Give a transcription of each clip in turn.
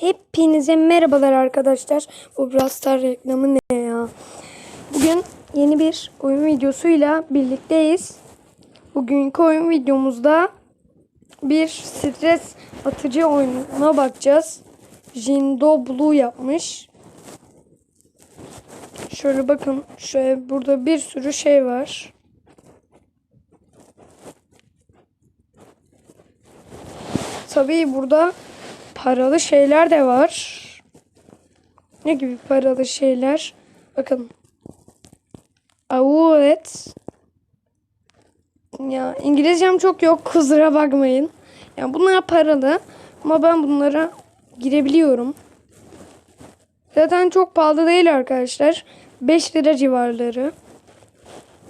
Hepinize merhabalar arkadaşlar. Bu Brawl Stars reklamı ne ya? Bugün yeni bir oyun videosuyla birlikteyiz. Bugünkü oyun videomuzda bir stres atıcı oyununa bakacağız. Jindo Blue yapmış. Şöyle bakın. Şöyle burada bir sürü şey var. Tabii burada paralı şeyler de var. Ne gibi paralı şeyler? Bakın. Evet. Ya İngilizcem çok yok. Kusura bakmayın. Ya bunlar paralı. Ama ben bunlara girebiliyorum. Zaten çok pahalı değil arkadaşlar. 5 lira civarları.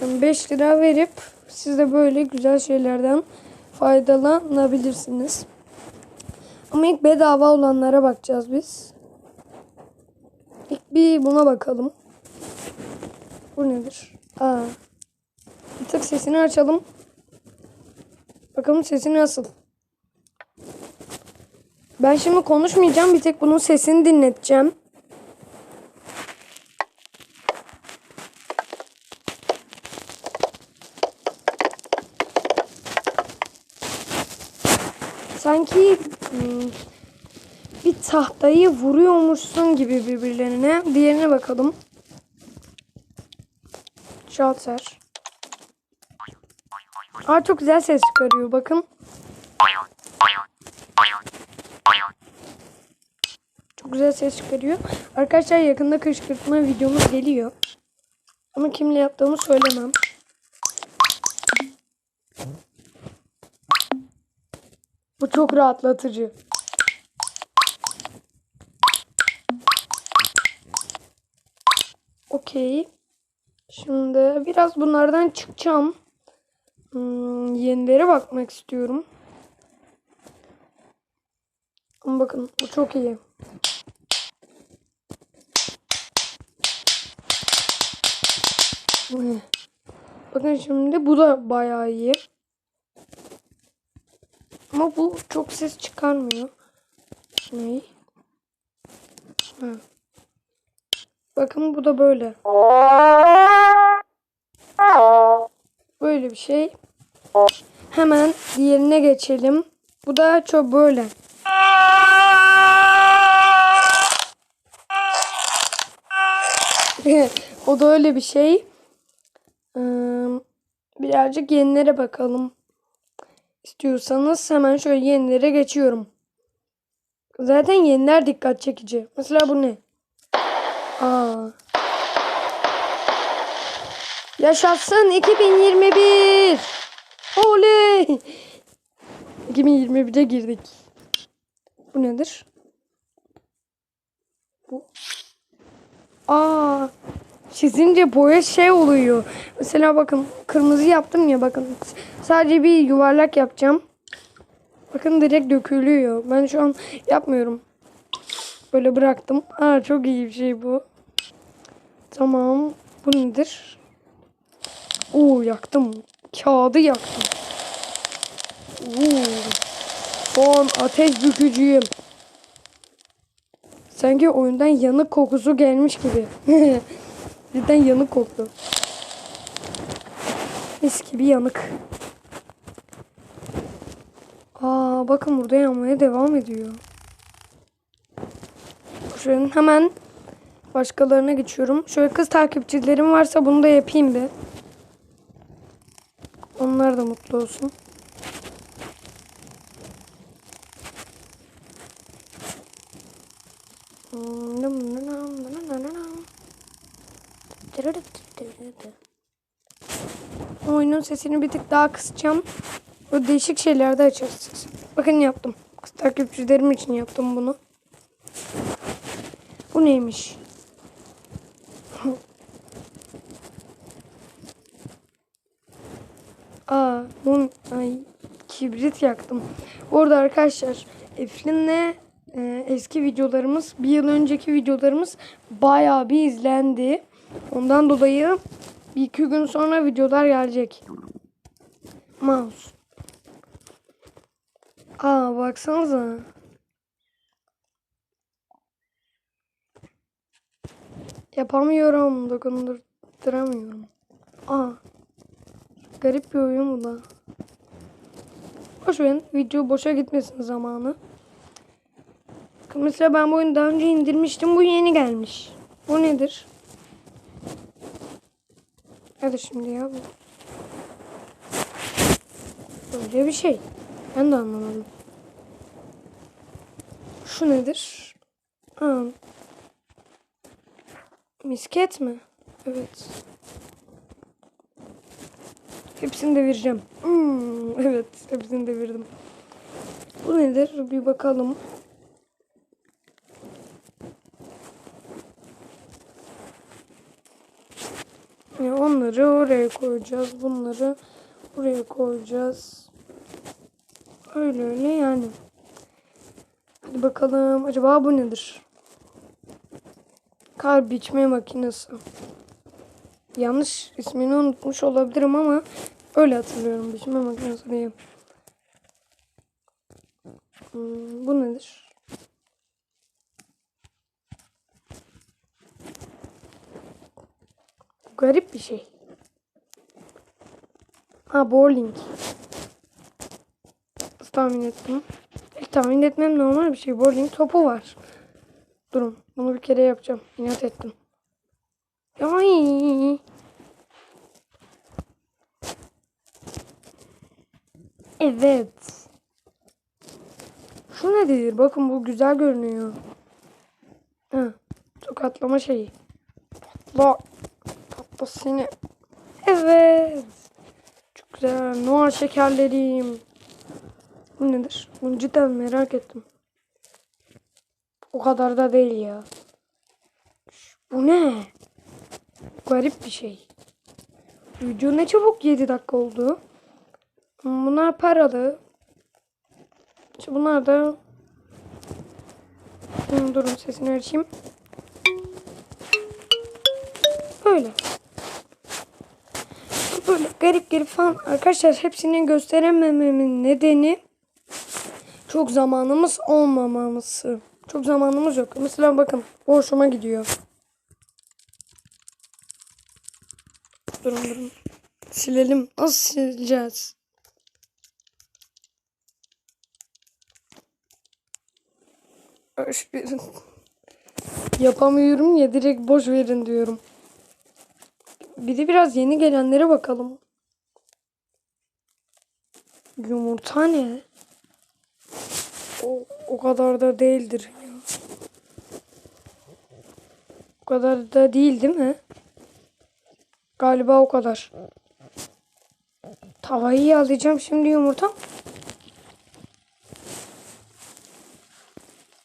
Yani 5 lira verip siz de böyle güzel şeylerden faydalanabilirsiniz. Ama bedava olanlara bakacağız biz. İlk bir buna bakalım. Bu nedir? Aa. Bir tık sesini açalım. Bakalım sesi nasıl. Ben şimdi konuşmayacağım. Bir tek bunun sesini dinleteceğim. Sanki hmm, bir tahtayı vuruyormuşsun gibi birbirlerine. Diğerine bakalım. Şalter. Aa çok güzel ses çıkarıyor bakın. Çok güzel ses çıkarıyor. Arkadaşlar yakında kışkırtma videomuz geliyor. Ama kimle yaptığımı söylemem. Bu çok rahatlatıcı. Okey. Şimdi biraz bunlardan çıkacağım. Hmm, yenilere bakmak istiyorum. Ama bakın bu çok iyi. Bakın şimdi bu da bayağı iyi. Ama bu çok ses çıkarmıyor. Ne? Ha. Bakın bu da böyle. Böyle bir şey. Hemen diğerine geçelim. Bu da çok böyle. o da öyle bir şey. Birazcık yenilere bakalım. İstiyorsanız hemen şöyle yenilere geçiyorum. Zaten yeniler dikkat çekici. Mesela bu ne? Aa. Yaşasın 2021. Oley. 2021'e girdik. Bu nedir? Bu. Aa. Çizince boya şey oluyor. Mesela bakın kırmızı yaptım ya bakın. Sadece bir yuvarlak yapacağım. Bakın direkt dökülüyor. Ben şu an yapmıyorum. Böyle bıraktım. Aa çok iyi bir şey bu. Tamam. Bu nedir? Oo yaktım. Kağıdı yaktım. Oo. Son ateş bükücüyüm. Sanki oyundan yanık kokusu gelmiş gibi. Cidden yanık koktu. Mis gibi yanık. Aa bakın burada yanmaya devam ediyor. Şöyle hemen başkalarına geçiyorum. Şöyle kız takipçilerim varsa bunu da yapayım bir. Onlar da mutlu olsun. Oyunun sesini bir tık daha kısacağım. Böyle değişik şeyler de açarız. Bakın yaptım. Kız takipçilerim için yaptım bunu. Bu neymiş? Aa, mum, ay, kibrit yaktım. Orada arkadaşlar Eflin'le e, eski videolarımız, bir yıl önceki videolarımız bayağı bir izlendi. Ondan dolayı bir iki gün sonra videolar gelecek. Mouse. Aa baksanıza. Yapamıyorum. Dokundurtamıyorum. Aa. Garip bir oyun bu da. Boş verin. Video boşa gitmesin zamanı. Mesela ben bu oyunu daha önce indirmiştim. Bu yeni gelmiş. Bu nedir? Hadi şimdi ya bu. Böyle bir şey. Ben de anlamadım. Şu nedir? Ha. Misket mi? Evet. Hepsini devireceğim. Hmm, evet, hepsini devirdim. Bu nedir? Bir bakalım. Ya onları oraya koyacağız. Bunları buraya koyacağız. Öyle öyle yani. Hadi bakalım. Acaba bu nedir? Kar biçme makinesi. Yanlış ismini unutmuş olabilirim ama öyle hatırlıyorum. Biçme makinesi diye. Hmm, bu nedir? Garip bir şey. Ha bowling. Tahmin ettim? İlk tahmin etmem normal bir şey. Bowling topu var. Durun. Bunu bir kere yapacağım. İnat ettim. Ay. Evet. Şu nedir? Bakın bu güzel görünüyor. Ha, tokatlama şeyi. Patla. Patla seni. Evet. Çok güzel. Noel şekerlerim. Bu nedir? Bunu cidden merak ettim. O kadar da değil ya. Bu ne? Garip bir şey. Video ne çabuk 7 dakika oldu. Bunlar paralı. Bunlar da Hı, durun sesini açayım. Böyle. Böyle garip garip falan. Arkadaşlar hepsini gösteremememin nedeni çok zamanımız olmamaması. Çok zamanımız yok. Mesela bakın bu hoşuma gidiyor. Durun durun. Silelim. Nasıl sileceğiz? Yapamıyorum ya direkt boş verin diyorum. Bir de biraz yeni gelenlere bakalım. Yumurta ne? O, o kadar da değildir ya. O kadar da değil değil mi? Galiba o kadar. Tavayı alacağım şimdi yumurta.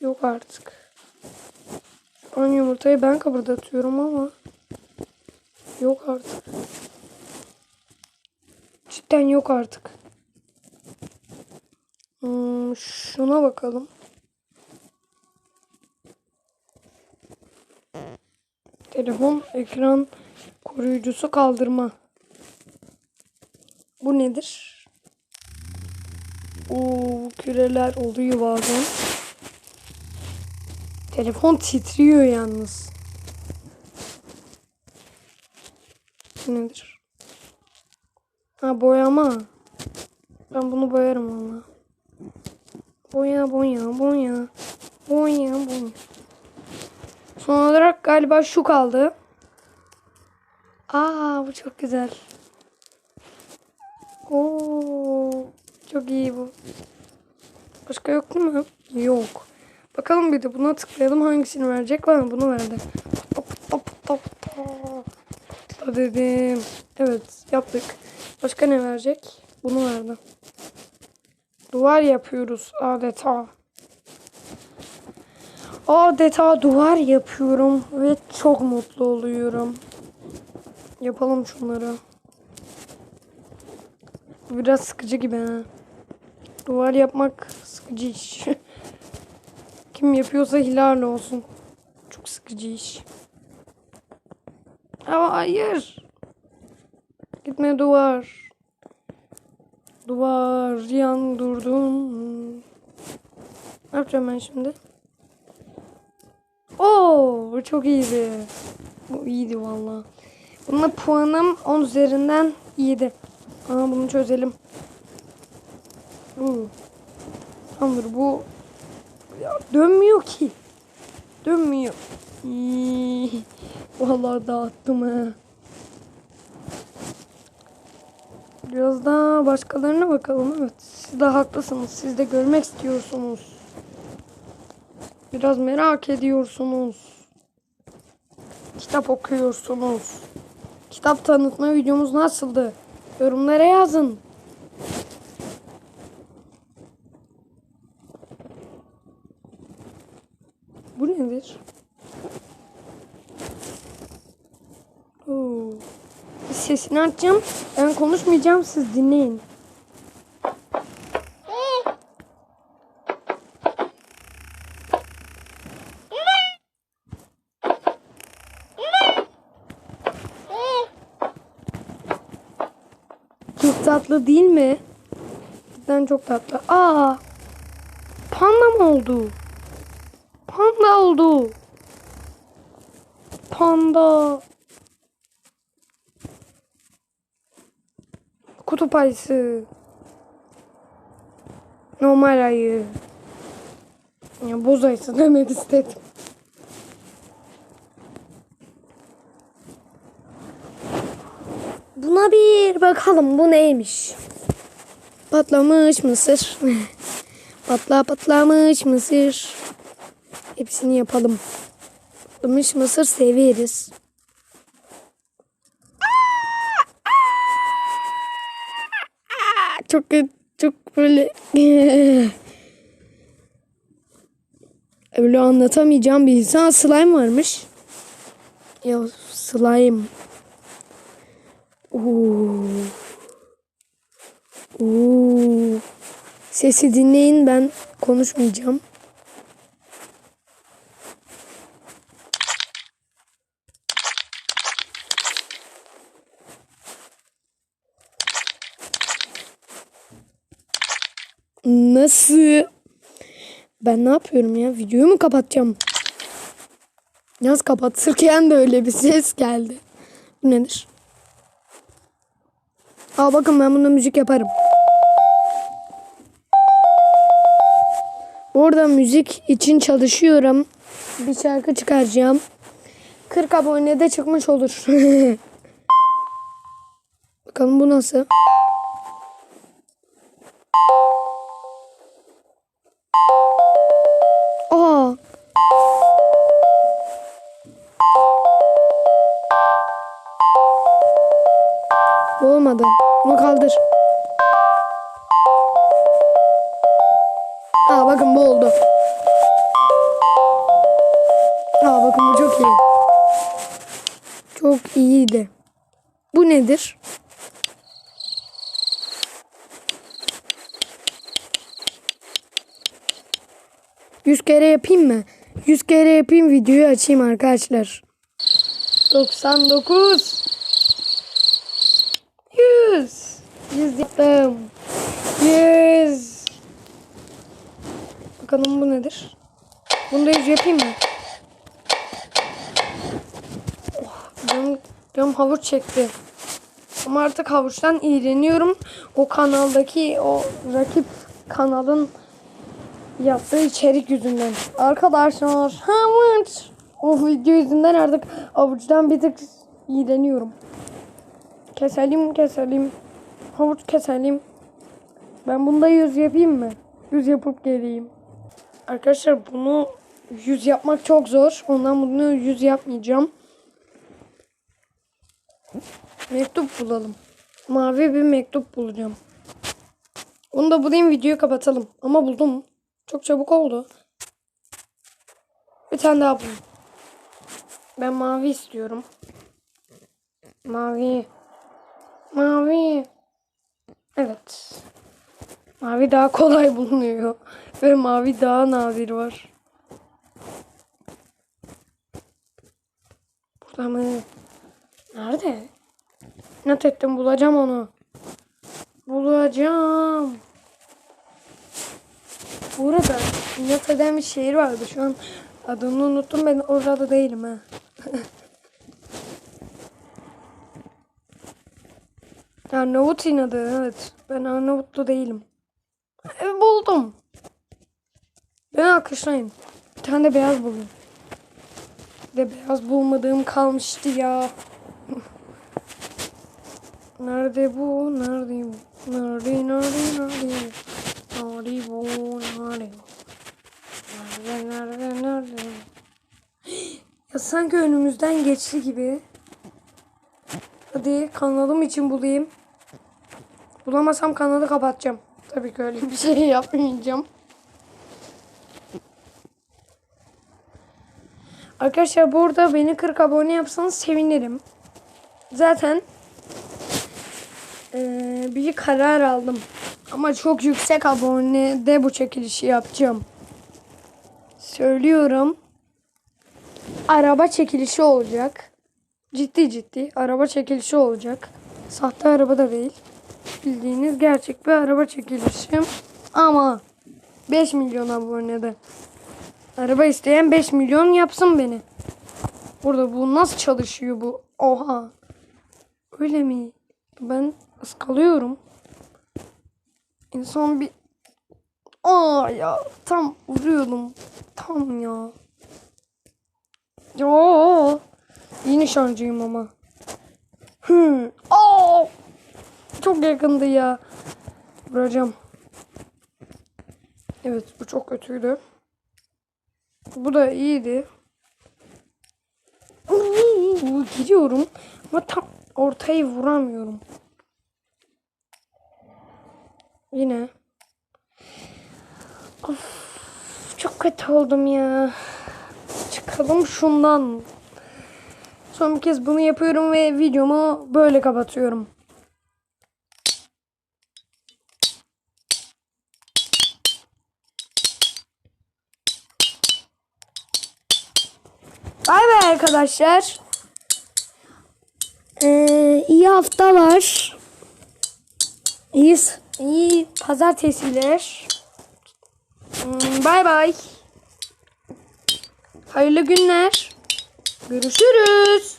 Yok artık. Şu an yumurtayı ben kıpırdatıyorum ama. Yok artık. Cidden yok artık. Hmm, şuna bakalım. Telefon ekran koruyucusu kaldırma. Bu nedir? Oo, küreler oluyor bazen. Telefon titriyor yalnız. Nedir? Ha boyama. Ben bunu boyarım valla. Boya boya boya. Boya boya. Son olarak galiba şu kaldı. Aa bu çok güzel. Oo çok iyi bu. Başka yok mi? Yok. Bakalım bir de buna tıklayalım hangisini verecek bana bunu verdi. Patla dedim. Evet yaptık. Başka ne verecek? Bunu verdi. Duvar yapıyoruz adeta. Adeta duvar yapıyorum ve çok mutlu oluyorum. Yapalım şunları. Biraz sıkıcı gibi ha. Duvar yapmak sıkıcı iş. Kim yapıyorsa helal olsun. Çok sıkıcı iş. Ama hayır. Gitme duvar. Duvar yan durdum. Ne yapacağım ben şimdi? Oo, çok iyiydi. Bu iyiydi valla. Buna puanım 10 üzerinden 7. Aa bunu çözelim. Bu. Tamamdır bu ya, dönmüyor ki. Dönmüyor. İyi. Vallahi dağıttım ha. Biraz daha başkalarına bakalım. Evet siz de haklısınız. Siz de görmek istiyorsunuz. Biraz merak ediyorsunuz. Kitap okuyorsunuz. Kitap tanıtma videomuz nasıldı? Yorumlara yazın. Bu nedir? Oo. Sesini açacağım. Ben konuşmayacağım. Siz dinleyin. Tatlı değil mi? Cidden çok tatlı. Aa! Panda mı oldu? Panda oldu. Panda. Kutup ayısı. Normal ayı. Ya boz ayısı demek istedim. Buna bir bakalım bu neymiş. Patlamış mısır. Patla patlamış mısır. Hepsini yapalım. Patlamış mısır severiz. Çok çok böyle öyle anlatamayacağım bir insan slime varmış. Ya slime. Oo. Oo. Sesi dinleyin ben konuşmayacağım. Nasıl? Ben ne yapıyorum ya? Videoyu mu kapatacağım? Yaz kapatırken de öyle bir ses geldi. Bu nedir? Aa bakın ben bunda müzik yaparım. Orada müzik için çalışıyorum. Bir şarkı çıkaracağım. 40 abonede çıkmış olur. Bakalım bu nasıl? Aa bakın bu oldu. Aa bakın bu çok iyi. Çok iyiydi. Bu nedir? Yüz kere yapayım mı? Yüz kere yapayım videoyu açayım arkadaşlar. 99 100 100 yaptım. 100 Bakalım bu nedir? Bunu da 100 yapayım mı? Oh, canım, canım havuç çekti. Ama artık havuçtan iğreniyorum. O kanaldaki o rakip kanalın yaptığı içerik yüzünden. Arkadaşlar havuç. O video yüzünden artık avuçtan bir tık iğreniyorum. Keselim keselim. Havuç keselim. Ben bunda yüz yapayım mı? Yüz yapıp geleyim. Arkadaşlar bunu yüz yapmak çok zor. Ondan bunu yüz yapmayacağım. Mektup bulalım. Mavi bir mektup bulacağım. Onu da bulayım videoyu kapatalım. Ama buldum. Çok çabuk oldu. Bir tane daha bulayım. Ben mavi istiyorum. Mavi. Mavi. Evet. Mavi daha kolay bulunuyor. Ve mavi daha nadir var. Burada mı? Nerede? Net ettim bulacağım onu. Bulacağım. Burada inat eden bir şehir vardı. Şu an adını unuttum ben orada değilim ha. Arnavut inadı evet. Ben Arnavutlu değilim. Buldum. Beni alkışlayın. Bir tane beyaz buldum. De beyaz bulmadığım kalmıştı ya. Nerede bu? Nerede bu? Nerede, nerede, nerede? Nerede bu? Nerede bu? Nerede, nerede, nerede? Ya sanki önümüzden geçti gibi. Hadi kanalım için bulayım. Bulamasam kanalı kapatacağım. Tabii ki öyle bir şey yapmayacağım. Arkadaşlar burada beni 40 abone yapsanız sevinirim. Zaten eee, bir karar aldım. Ama çok yüksek abonede bu çekilişi yapacağım. Söylüyorum. Araba çekilişi olacak. Ciddi ciddi araba çekilişi olacak. Sahte araba da değil. Bildiğiniz gerçek bir araba çekilişi. Ama 5 milyon abonede. Araba isteyen 5 milyon yapsın beni. Burada bu nasıl çalışıyor bu? Oha. Öyle mi? Ben ıskalıyorum. İnsan bir... Aa ya tam vuruyordum. Tam ya. Ya. İyi nişancıyım ama. Hmm. Çok yakındı ya. Vuracağım. Evet bu çok kötüydü. Bu da iyiydi. Uuu, Gidiyorum ama tam ortayı vuramıyorum. Yine. Of, çok kötü oldum ya. Çıkalım şundan. Son bir kez bunu yapıyorum ve videomu böyle kapatıyorum. Bay bay arkadaşlar. Ee, iyi haftalar. İyi, iyi pazartesiler. Hmm, Bay bay. Hayırlı günler. Görüşürüz.